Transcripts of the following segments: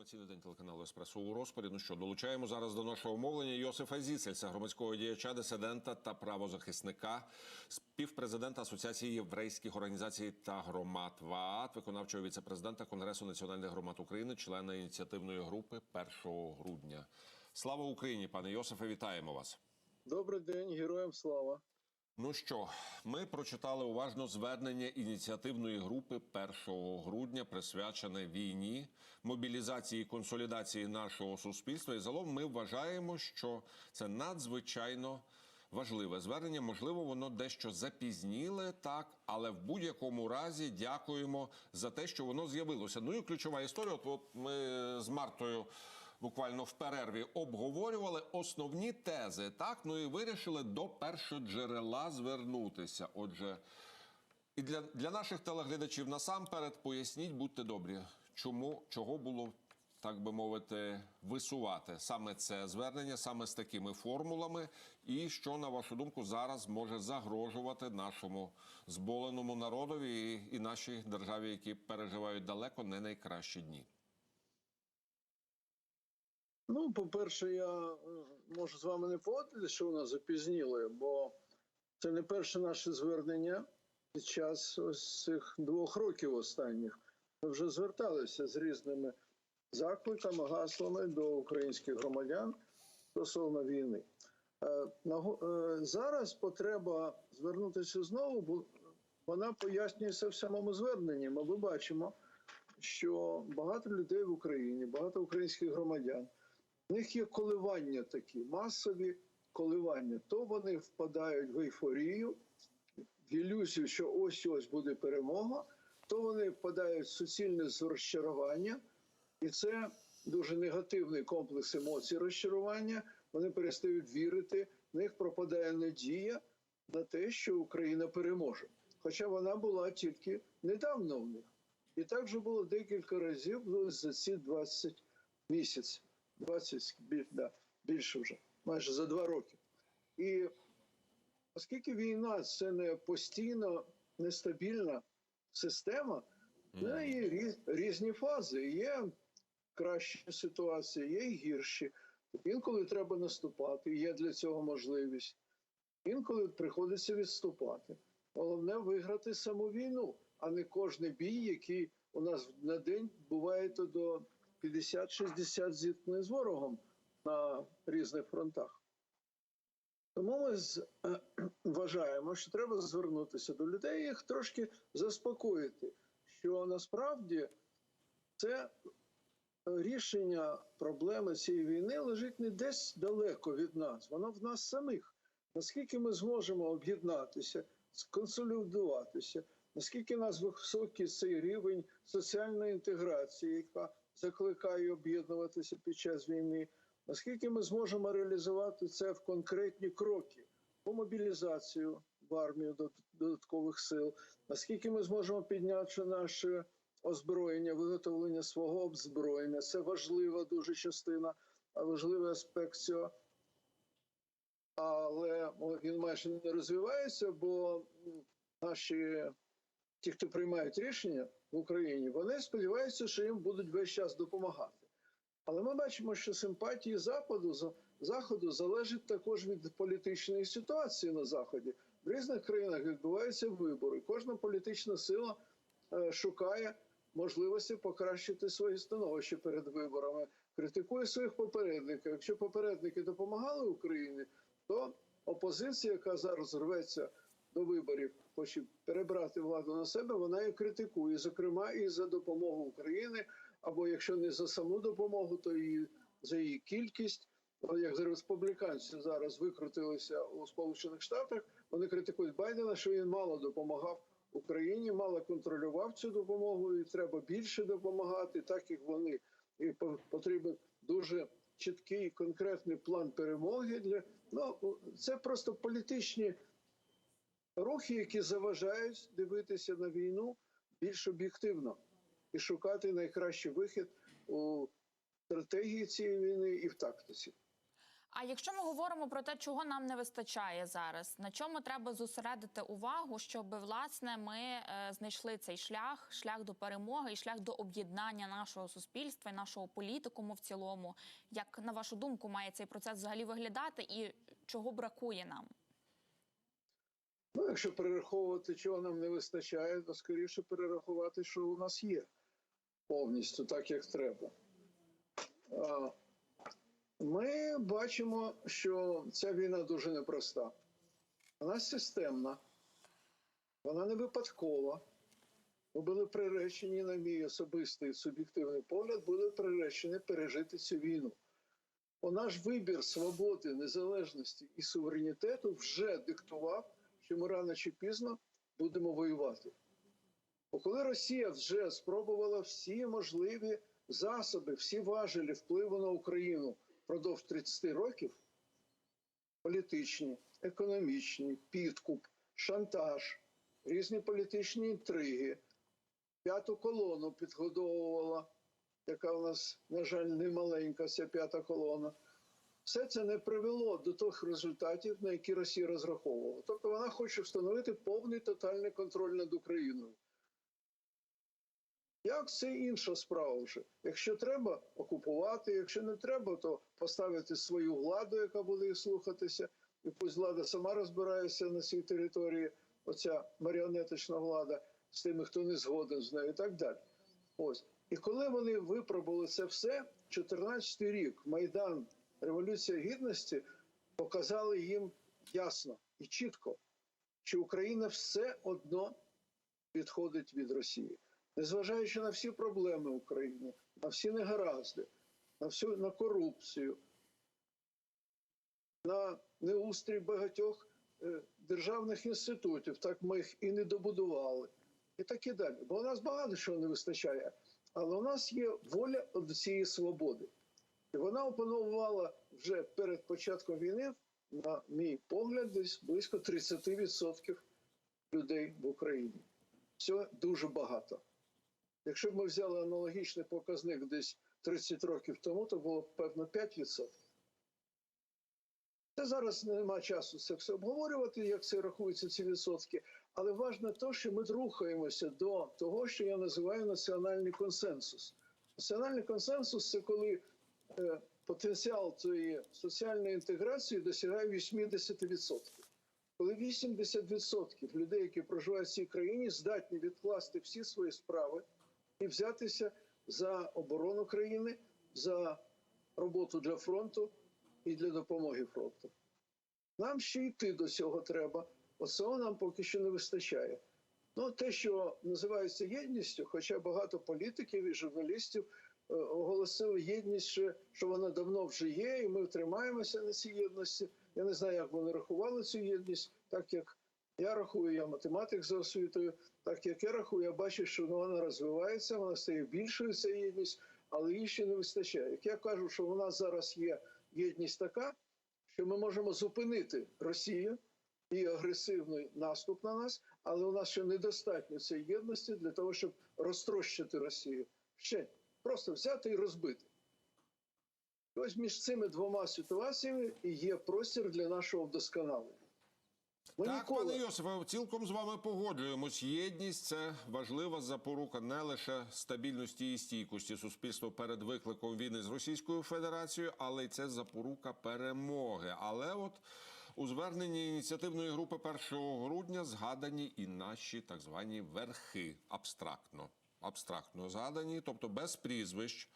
Інформаційний день телеканалу Еспресо у розпорі. Ну що, долучаємо зараз до нашого мовлення Йосифа Зіцельса, громадського діяча, дисидента та правозахисника, співпрезидента Асоціації єврейських організацій та громад ВААТ, виконавчого віцепрезидента Конгресу національних громад України, члена ініціативної групи 1 грудня. Слава Україні, пане Йосифе, вітаємо вас. Добрий день, героям слава. Ну що, ми прочитали уважно звернення ініціативної групи 1 грудня, присвячене війні, мобілізації і консолідації нашого суспільства. І загалом ми вважаємо, що це надзвичайно важливе звернення. Можливо, воно дещо запізніле, так, але в будь-якому разі дякуємо за те, що воно з'явилося. Ну і ключова історія. От, от ми з Мартою буквально в перерві обговорювали основні тези, так ну і вирішили до першоджерела звернутися. Отже, і для, для наших телеглядачів насамперед поясніть, будьте добрі, чому чого було. Так би мовити, висувати саме це звернення, саме з такими формулами, і що на вашу думку зараз може загрожувати нашому зболеному народові і, і нашій державі, які переживають далеко не найкращі дні. Ну, по-перше, я е, можу з вами не погодитися, що воно запізніло, бо це не перше наше звернення під час ось цих двох років останніх. Ми вже зверталися з різними закликами, гаслами до українських громадян стосовно війни. Е, е, Зараз потреба звернутися знову, бо вона пояснюється в самому зверненні. Ми бачимо, що багато людей в Україні, багато українських громадян. В них є коливання такі, масові коливання. То вони впадають в ейфорію, в ілюзію, що ось ось буде перемога, то вони впадають в суцільне розчарування, і це дуже негативний комплекс емоцій розчарування. Вони перестають вірити, в них пропадає надія на те, що Україна переможе. Хоча вона була тільки недавно в них. І так вже було декілька разів ну, за ці 20 місяців. 20, да, більше вже, майже за два роки. І оскільки війна це не постійно нестабільна система, в неї є різ- різні фази. Є кращі ситуації, є гірші. Інколи треба наступати, є для цього можливість. Інколи приходиться відступати. Головне виграти саму війну, а не кожний бій, який у нас на день буває то до 50-60 зіткнень з ворогом на різних фронтах. Тому ми е, вважаємо, що треба звернутися до людей і їх трошки заспокоїти, що насправді це рішення проблеми цієї війни лежить не десь далеко від нас, воно в нас самих. Наскільки ми зможемо об'єднатися, сконсолідуватися, наскільки у нас високий цей рівень соціальної інтеграції, яка закликає об'єднуватися під час війни, наскільки ми зможемо реалізувати це в конкретні кроки по мобілізацію в армію дод- додаткових сил, наскільки ми зможемо підняти наше озброєння, виготовлення свого озброєння. Це важлива дуже частина, важливий аспект цього. Але він майже не розвивається, бо наші ті, хто приймають рішення в Україні, вони сподіваються, що їм будуть весь час допомагати. Але ми бачимо, що симпатії Западу за- Заходу залежать також від політичної ситуації на Заході. В різних країнах відбуваються вибори. Кожна політична сила е, шукає можливості покращити своє становище перед виборами, критикує своїх попередників. Якщо попередники допомагали Україні, то опозиція, яка зараз рветься до виборів, хоче перебрати владу на себе, вона і критикує, зокрема і за допомогу України, або якщо не за саму допомогу, то і за її кількість. Як республіканці зараз викрутилися у Сполучених Штатах, вони критикують Байдена, що він мало допомагав Україні, мало контролював цю допомогу, і треба більше допомагати, так як вони і по- потрібен дуже чіткий конкретний план перемоги для ну це просто політичні рухи, які заважають дивитися на війну більш об'єктивно і шукати найкращий вихід у стратегії цієї війни і в тактиці. А якщо ми говоримо про те, чого нам не вистачає зараз, на чому треба зосередити увагу, щоб власне ми е, знайшли цей шлях, шлях до перемоги і шлях до об'єднання нашого суспільства і нашого політикуму в цілому. Як на вашу думку має цей процес взагалі виглядати, і чого бракує нам? Ну, якщо перераховувати, чого нам не вистачає, то скоріше перерахувати, що у нас є повністю так, як треба. Ми бачимо, що ця війна дуже непроста. Вона системна, вона не випадкова. Ми були приречені, на мій особистий суб'єктивний погляд, були приречені пережити цю війну. Бо наш вибір свободи, незалежності і суверенітету вже диктував, що ми рано чи пізно будемо воювати. Бо коли Росія вже спробувала всі можливі засоби, всі важелі впливу на Україну впродовж 30 років, політичні, економічні, підкуп, шантаж, різні політичні інтриги, п'яту колону підгодовувала, яка у нас, на жаль, не маленька, ця п'ята колона. Все це не привело до тих результатів, на які Росія розраховувала. Тобто вона хоче встановити повний тотальний контроль над Україною. Як це інша справа вже? Якщо треба окупувати, якщо не треба, то поставити свою владу, яка буде їх слухатися, і пусть влада сама розбирається на цій території, оця маріонетична влада з тими, хто не згоден з нею, і так далі. Ось. І коли вони випробували це все, 14 рік Майдан, Революція Гідності показали їм ясно і чітко, що Україна все одно відходить від Росії. Незважаючи на всі проблеми України, на всі негаразди, на всю на корупцію, на неустрій багатьох е, державних інститутів, так ми їх і не добудували, і так і далі. Бо у нас багато чого не вистачає, але у нас є воля до цієї свободи. Вона опанувала вже перед початком війни, на мій погляд, десь близько 30% людей в Україні. Це дуже багато. Якщо б ми взяли аналогічний показник десь 30 років тому, то було певно 5%. Це зараз немає часу це все обговорювати, як це рахуються ці відсотки. Але важливо те, що ми рухаємося до того, що я називаю національний консенсус. Національний консенсус це коли потенціал цієї соціальної інтеграції досягає 80%. Коли 80% людей, які проживають в цій країні, здатні відкласти всі свої справи і взятися за оборону країни, за роботу для фронту і для допомоги фронту. Нам ще йти до цього треба. Оцього нам поки що не вистачає. Ну, те, що називається єдністю, хоча багато політиків і журналістів е, оголосили єдність, ще, що вона давно вже є, і ми тримаємося на цій єдності. Я не знаю, як вони рахували цю єдність, так як я рахую, я математик за освітою, так як я рахую, я бачу, що вона розвивається, вона стає більшою ця єдність, але її ще не вистачає. Як я кажу, що у нас зараз є єдність така, що ми можемо зупинити Росію і агресивний наступ на нас, але у нас ще недостатньо цієї єдності для того, щоб розтрощити Росію. Ще просто взяти і розбити. І Ось між цими двома ситуаціями і є простір для нашого вдосконалення. Ми Так, ніколи... пане Йосифе, цілком з вами погоджуємось. Єдність це важлива запорука не лише стабільності і стійкості суспільства перед викликом війни з Російською Федерацією, але й це запорука перемоги. Але от у зверненні ініціативної групи 1 грудня згадані і наші так звані верхи абстрактно. Абстрактно згадані, тобто без прізвищ.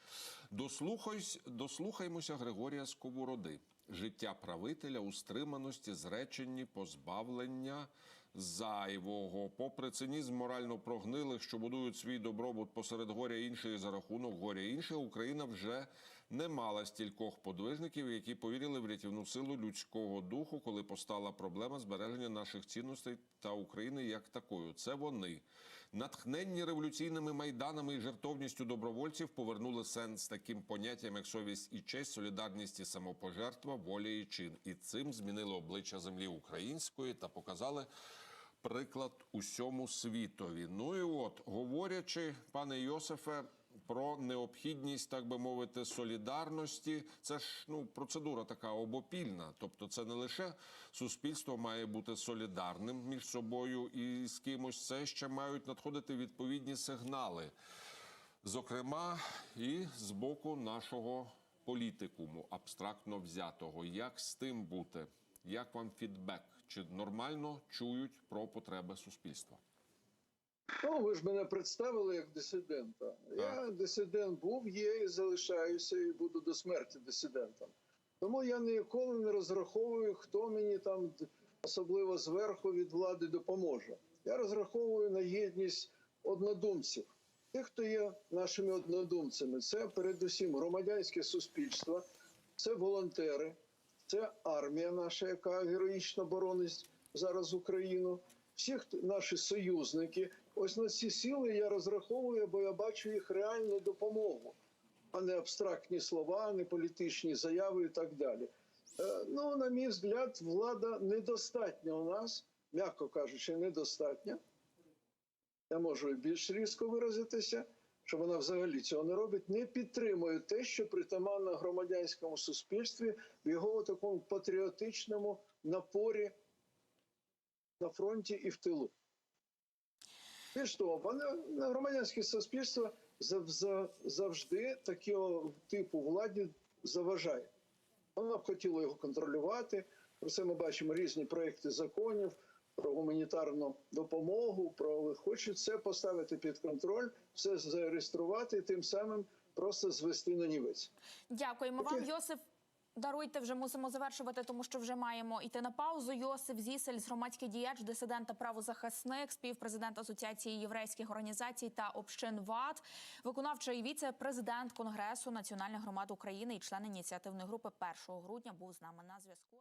Дослухайсь, дослухаймося Григорія Сковороди. Життя правителя у стриманості, зреченні, позбавлення зайвого. Попри цинізм морально прогнилих, що будують свій добробут посеред горя інших за рахунок горя інших, Україна вже не мала стількох подвижників, які повірили в рятівну силу людського духу, коли постала проблема збереження наших цінностей та України як такою. Це вони. Натхненні революційними майданами і жертовністю добровольців повернули сенс таким поняттям, як совість і честь, солідарність і самопожертва, воля і чин. І цим змінили обличчя землі української та показали приклад усьому світові. Ну і от, говорячи, пане Йосифе, про необхідність, так би мовити, солідарності. Це ж ну процедура така обопільна. Тобто, це не лише суспільство має бути солідарним між собою і з кимось. Це ще мають надходити відповідні сигнали, зокрема, і з боку нашого політикуму, абстрактно взятого. Як з тим бути? Як вам фідбек? Чи нормально чують про потреби суспільства? Ну, ви ж мене представили як дисидента. Я дисидент був, є і залишаюся, і буду до смерті дисидентом. Тому я ніколи не розраховую, хто мені там особливо зверху від влади допоможе. Я розраховую на єдність однодумців. Тих, хто є нашими однодумцями, це передусім громадянське суспільство, це волонтери, це армія наша, яка героїчно боронить зараз Україну. Всі наші союзники. Ось на ці сили я розраховую, бо я бачу їх реальну допомогу, а не абстрактні слова, не політичні заяви і так далі. Е, Ну, на мій взгляд, влада недостатня у нас, м'яко кажучи, недостатня. Я можу і більш різко виразитися, що вона взагалі цього не робить, не підтримує те, що притаманно громадянському суспільстві в його такому патріотичному напорі на фронті і в тилу. Більш того, пане громадянське суспільство завжди такого типу владі заважає. Воно б хотіло його контролювати. Про це ми бачимо різні проекти законів про гуманітарну допомогу. Про хочуть це поставити під контроль, все зареєструвати і тим самим просто звести на нівець. Дякуємо вам, Таке. Йосип. Даруйте, вже мусимо завершувати, тому що вже маємо йти на паузу. Йосиф Зісель, громадський діяч, дисидент та правозахисник, співпрезидент Асоціації єврейських організацій та общин ВАД, виконавчий віце-президент Конгресу Національних громад України і член ініціативної групи 1 грудня був з нами на зв'язку.